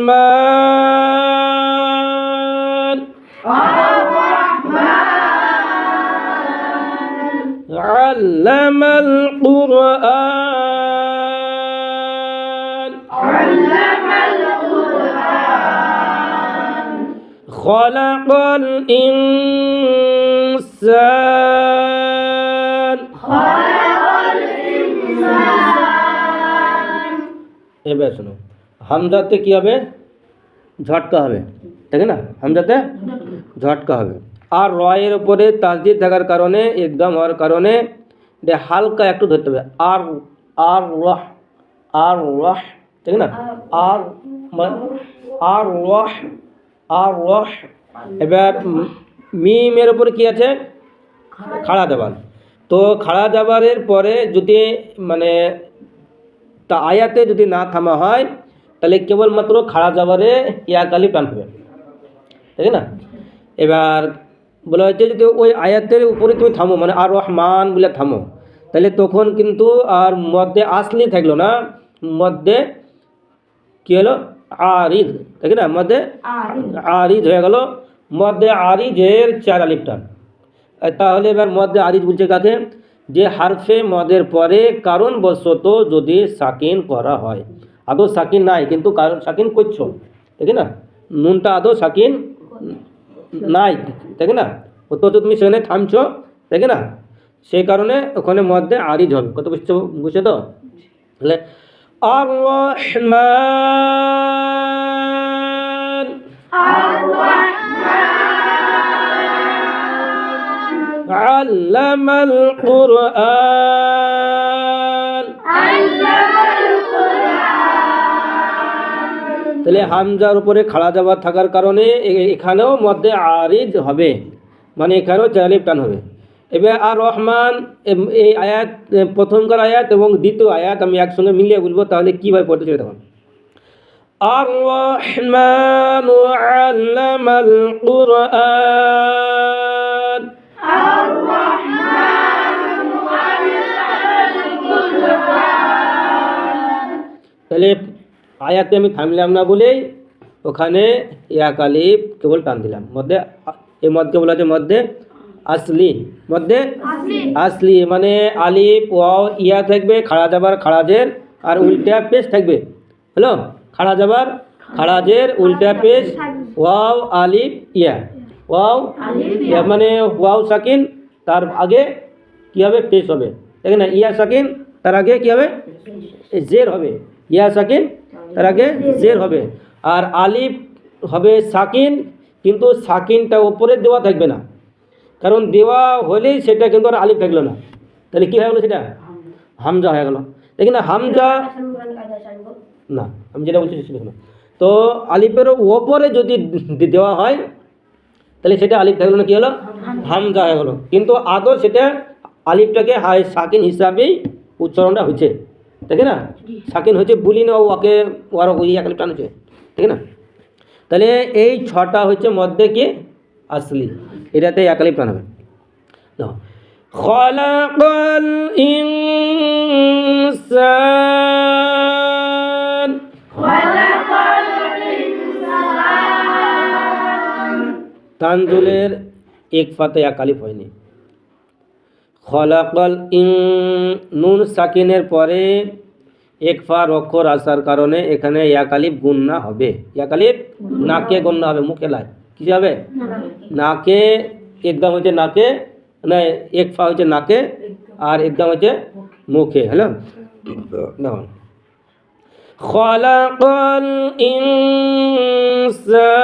الرحمن الرحمن علم القرآن علم القرآن خلق الإنسان خلق الإنسان এবার শোনো হামজাতে কি হবে ঝটকা হবে ঠিক না? হামজাতে ঝটকা হবে। আর রয়ের উপরে তাসদিদ থাকার কারণে একদম হওয়ার কারণে, এটা হালকা একটু ধরতে হবে। আর আর রহ আর রহ ঠিক না? আর আর রহ আর রহ। এবার মিমের উপরে কি আছে? খাড়া দেওয়াল তো খাড়া দেওয়ারের পরে যদি মানে তা আয়াতে যদি না থামা হয় তাহলে কেবলমাত্র খাড়া যাবারে ইয়া কালি টান হবে। ঠিক না? এবার বলা হচ্ছে যদি ওই আয়াতের উপরে তুমি থামো মানে আর রহমান বলে থামো। তাহলে তখন কিন্তু আর মধ্যে আসলি থাকল না মধ্যে কী হলো? আরিজ ঠিক না? মধ্যে আরিজ। হয়ে গেল মধ্যে আরিজের চার আলিফ টান। তাহলে এবার মধ্যে আরিজ বলছে কাকে? যে হারফে মদের পরে কারণ বশত যদি সাকিন করা হয়। আদৌ সাকিন নাই কিন্তু কারণ সাকিন করছো ঠিক না নুনটা আদৌ সাকিন নাই ঠিক না অথচ তুমি সেখানে থামছো ঠিক না সেই কারণে ওখানে মধ্যে আরিজ হবে কত বুঝছো বুঝছো তো তাহলে আর রহমান علم القرآن তাহলে হামজার উপরে খাড়া যাবার থাকার কারণে এখানেও মধ্যে আরিজ হবে। মানে এখানেও চালিপ টান হবে। এবার আর রহমান এই আয়াত প্রথমকার আয়াত এবং দ্বিতীয় আয়াত আমি একসঙ্গে মিলিয়ে বলব তাহলে কীভাবে পড়তে চলে তখন আর রহমান আল্লামাল কুরআন। তাহলে আয়াতে আমি থামলাম না বলেই ওখানে ইয়া কালিপ কেবল টান দিলাম। মধ্যে এই মধ্যে বলা আছে মধ্যে আসলি মধ্যে আসলি। মানে আলিফ ওয়াও ইয়া থাকবে খাড়া যাবার খাড়াজের আর উল্টা পেশ থাকবে। হ্যালো খাড়া যাবার খাড়াজের উল্টা পেশ ওয়াও আলিফ ইয়া। ওয়াও ইয়া। মানে ওয়াও সাকিন তার আগে কী হবে? পেশ হবে। দেখেন না ইয়া সাকিন তার আগে কী হবে। জের হবে। ইয়া সাকিন তার আগে জের হবে। আর আলিফ হবে সাকিন, কিন্তু সাকিনটা ওপরে দেওয়া থাকবে না। কারণ দেওয়া হলেই সেটা কিন্তু আর আলিফ থাকল না। তাহলে কী হয়ে গেলো সেটা? হামজা হয়ে গেল। দেখি না, হামজা না, আমি যেটা বলছি সেটা। তো আলিফের ওপরে যদি দেওয়া হয়, তাহলে সেটা আলিফ থাকল না, কী হলো? হামজা হয়ে গেলো। কিন্তু আদৌ সেটা আলিফটাকে হাই সাকিন হিসাবেই উচ্চারণটা হচ্ছে ঠিক না? সাকিন হচ্ছে বুলি না ওকে ওর ওই এক আলিফ টান হচ্ছে ঠিক না? তাহলে এই ছটা হচ্ছে মধ্যে কি? আসলি। এটাতে এক আলিফ টান হবে। খলাকাল ইনসান। তানজুলের এক ফাতে এক আলিফ হয়নি। খলাকল ইং নুন সাকিনের পরে এক ফা অক্ষর আসার কারণে এখানে ইয়াকালিপ গুন্না হবে। ইয়াকালিপ নাকে গণ্য হবে মুখে লাই। কি হবে? নাকে। একদম হচ্ছে নাকে না এক ফা হচ্ছে নাকে আর একদম হচ্ছে মুখে হ্যালো দেখুন। খলাকল ইনসান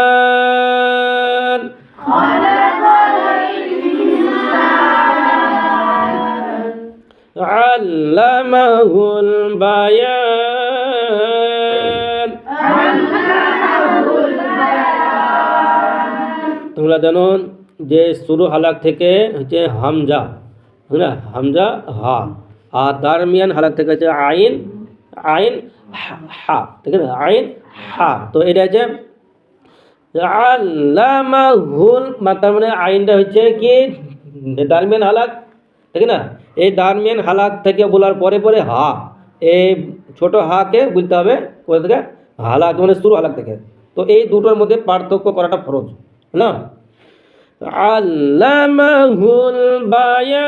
علمه البيان তোমরা জানো যে শুরু হালাক থেকে হচ্ছে হামজা বুঝলে না হামজা হা আর দারমিয়ান হালাক থেকে হচ্ছে আইন আইন হা- হা ঠিক আছে আইন হা তো এটা হচ্ছে আল্লামাহুল মা- তার মানে আইনটা হচ্ছে কি দারমিয়ান হালাক ঠিক না এই দারমিয়ান হালাক থেকে বলার পরে পরে হা, এই ছোট হাকে বলতে হবে কোথা থেকে? হালাক মানে শুরু হালাক থেকে। তো এই দুটোর মধ্যে পার্থক্য করাটা ফরজ, না? আল্লামাহুল বায়ান।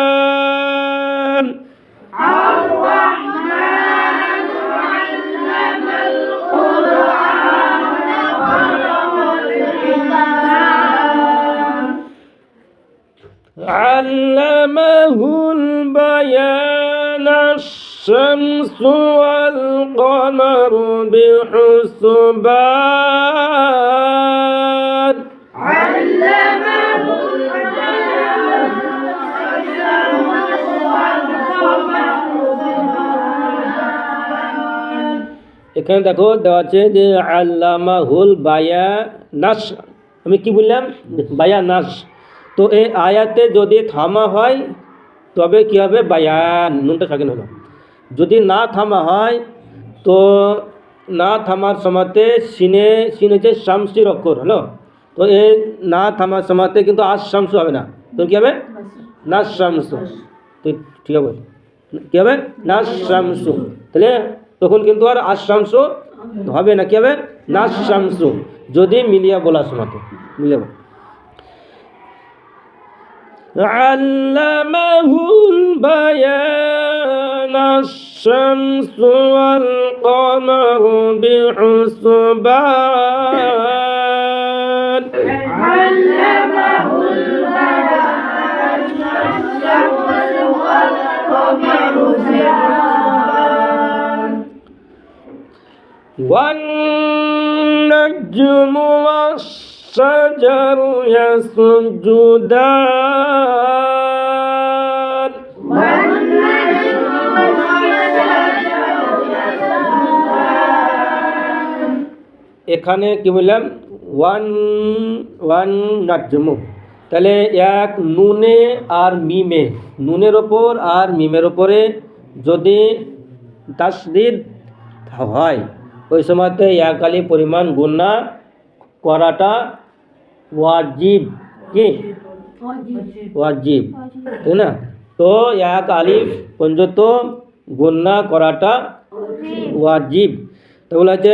الشمس والقمر بحسبان এখানে দেখো দেওয়া আছে যে আল্লামাহুল বায়া নাস আমি কি বললাম বায়া নাস তো এই আয়াতে যদি থামা হয় তবে কি হবে বায়ান নুনটা সাকিন হলো যদি না থামা হয় তো না থামার সময়তে সিনে সিন হচ্ছে শামসির অক্ষর হলো তো এই না থামার সময়তে কিন্তু আজ শামসু হবে না তো কী হবে না শামসু তো ঠিক হবে কী হবে না শামসু তাহলে তখন কিন্তু আর আশাংশ হবে না কি হবে না শামস যদি মিলিয়া বলার সময়তে মিলিয়া বল। علمه البيان الشمس والقمر بحسبان. علمه والقمر بحسبان والنجم والشجر يسجدان. এখানে কি বললাম? ওয়ান ওয়ান নাজমু তাহলে এক নুনে আর মিমে। নুনের ওপর আর মিমের ওপরে যদি তাসদিদ হয়, ওই সময়তে এক আলি পরিমাণ গুণা করাটা ওয়াজিব কি? ওয়াজিব। তাই না? তো এক আলিফ পর্যন্ত গুণা করাটা ওয়াজিব। তো বলা হচ্ছে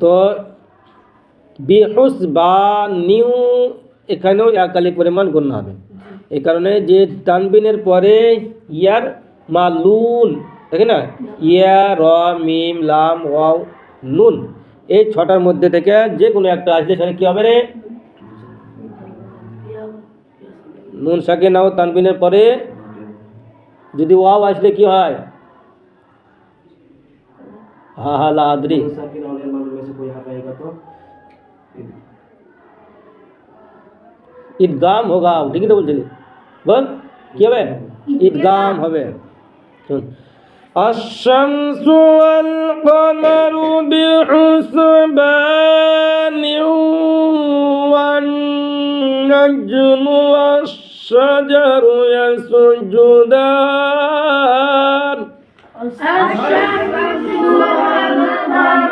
তো বা নিউ এখানেও একালি পরিমাণ গণ্য হবে। এই কারণে যে তানবিনের পরে ইয়ার মা লুন দেখি না? ইয়া র মিম লাম ওয়াও নুন এই ছটার মধ্যে থেকে যে কোনো একটা আসলে সেখানে কী হবে রে? নুন শাকে নাও তানবিনের পরে যদি ওয়াও আসলে কি হয়? হা হা লা si Kuya Kakaiba to. ঈদগাম হোগা ঠিকই তো বলছিলি বল কি হবে ঈদগাম হবে শুন الشمس والقمر بحسبان والنجم والشجر يسجدان الشمس والقمر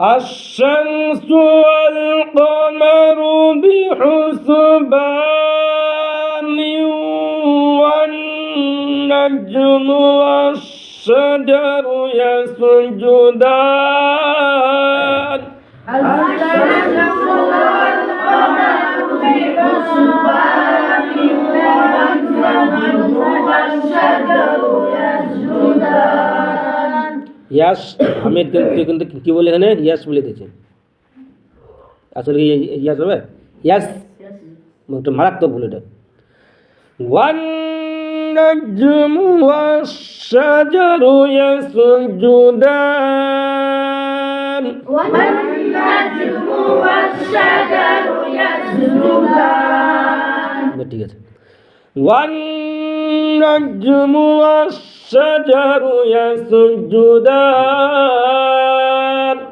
الشمس والقمر بحسبان والنجم والشجر يسجدان. الشمس والقمر بحسبان ইয়াস আমি তুই কিন্তু কি বলে এখানে ইয়াস বলে দিয়েছে আসলে কি ইয়াস হবে ইয়াস একটা মারাত্মক ভুল এটা والنجم والشجر يسجدان والنجم والشجر يسجدان বেশ, ঠিক আছে والنجم والشجر يسجدان.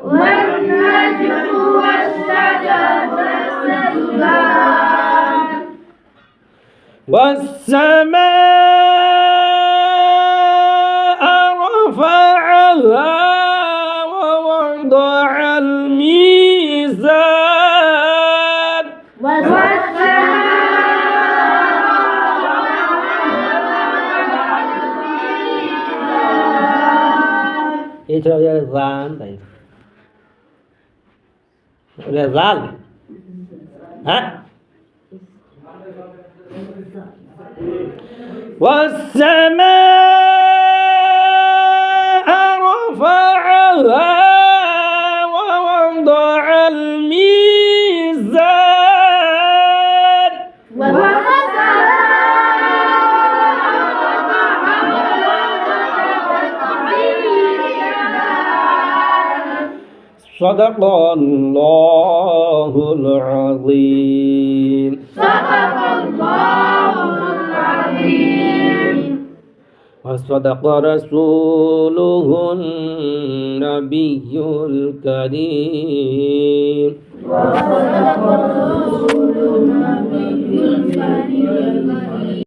والنجم والشجر يسجدان. والسماء رفعها. انت رضوان طيب رضال ها والسماء رفعها صدق الله العظيم. صدق الله العظيم. وصدق رسوله النبي الكريم. وصدق رسول النبي الكريم.